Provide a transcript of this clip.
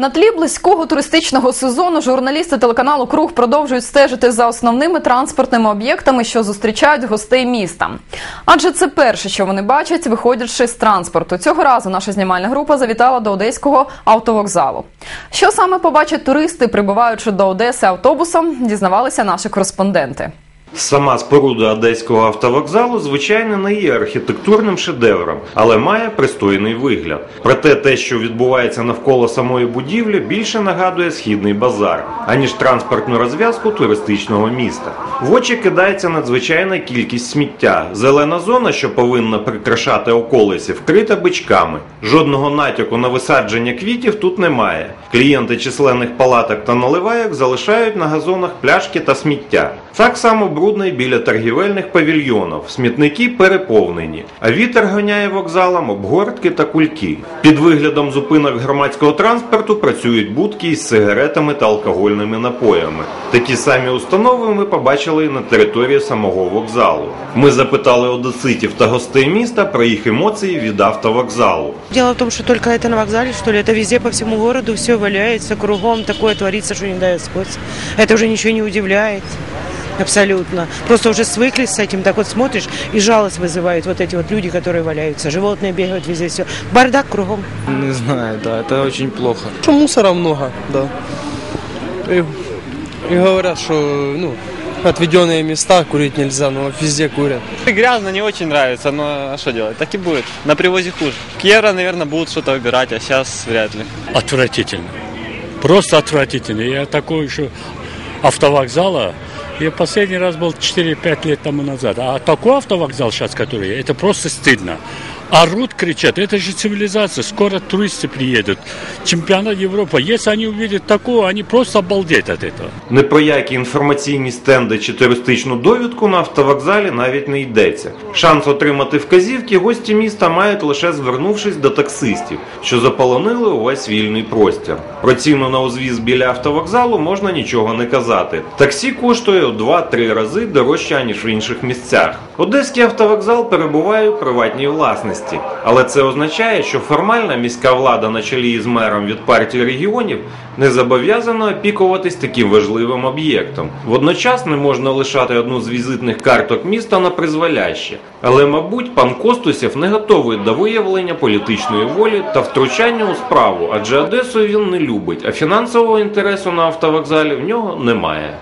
На тлі близького туристичного сезону журналісти телеканалу Круг продовжують стежити за основними транспортними об'єктами, що зустрічають гостей міста. Адже це перше, що вони бачать, виходячи з транспорту. Цього разу наша знімальна група завітала до одеського автовокзалу. Що саме побачать туристи, прибуваючи до Одеси автобусом, дізнавалися наші кореспонденти. Сама споруда одеського автовокзалу, звичайно, не є архітектурним шедевром, але має пристойний вигляд. Проте те, що відбувається навколо самої будівлі, більше нагадує східний базар, аніж транспортну розв'язку туристичного міста. В очі кидається надзвичайна кількість сміття. Зелена зона, що повинна прикрашати околиці, вкрита бичками. Жодного натяку на висадження квітів тут немає. Клієнти численних палаток та наливайок залишають на газонах пляшки та сміття. Так само брудно й біля торгівельних павільйонів. Смітники переповнені, а вітер гоняє вокзалом обгортки та кульки. Під виглядом зупинок громадського транспорту працюють будки із сигаретами та алкогольними напоями. Такі самі установи ми побачили і на території самого вокзалу. Ми запитали одеситів та гостей міста про їх емоції від автовокзалу. Дело в том, что только это на вокзале, что ли, это везде по всему городу, все валяется кругом, такое творится, что не дай Господь. Это уже ничего не удивляет. Абсолютно. Просто уже свыклись с этим, так вот смотришь, и жалость вызывают вот эти вот люди, которые валяются. Животные бегают везде, все. Бардак кругом. Не знаю, да, это очень плохо. Что мусора много, да. И, и говорят, что ну, отведенные места курить нельзя, но везде курят. Грязно, не очень нравится, но а что делать? Так и будет. На привозе хуже. К евро, наверное, будут что-то выбирать, а сейчас вряд ли. отвратительно. Просто отвратительно. Я такой еще автовокзала, я последний раз был 4-5 лет тому назад. А такой автовокзал сейчас, который, это просто стыдно. Орут, кричат, это же цивилизация, скоро туристы приедут. Чемпионат Европы. Если они увидят такого, они просто обалдеют от этого. Ні про які інформаційні стенди чи туристичну довідку на автовокзалі навіть не йдеться. Шанс отримати вказівки гості міста мають лише звернувшись до таксистів, що заполонили увесь вільний простір. Про ціну на узвіз біля автовокзалу можна нічого не казати. Таксі коштує у 2-3 рази дорожче ніж в інших місцях. Одеський автовокзал перебуває у приватній власності, але це означає, що формальна міська влада на чолі із мером від партії регіонів не зобов'язана опікуватись таким важливим об'єктом. Водночас не можна лишати одну з візитних карток міста на призволяще. Але, мабуть, пан Костусєв не готовий до виявлення політичної волі та втручання у справу, адже Одесу він не любить, а фінансового інтересу на автовокзалі в нього немає.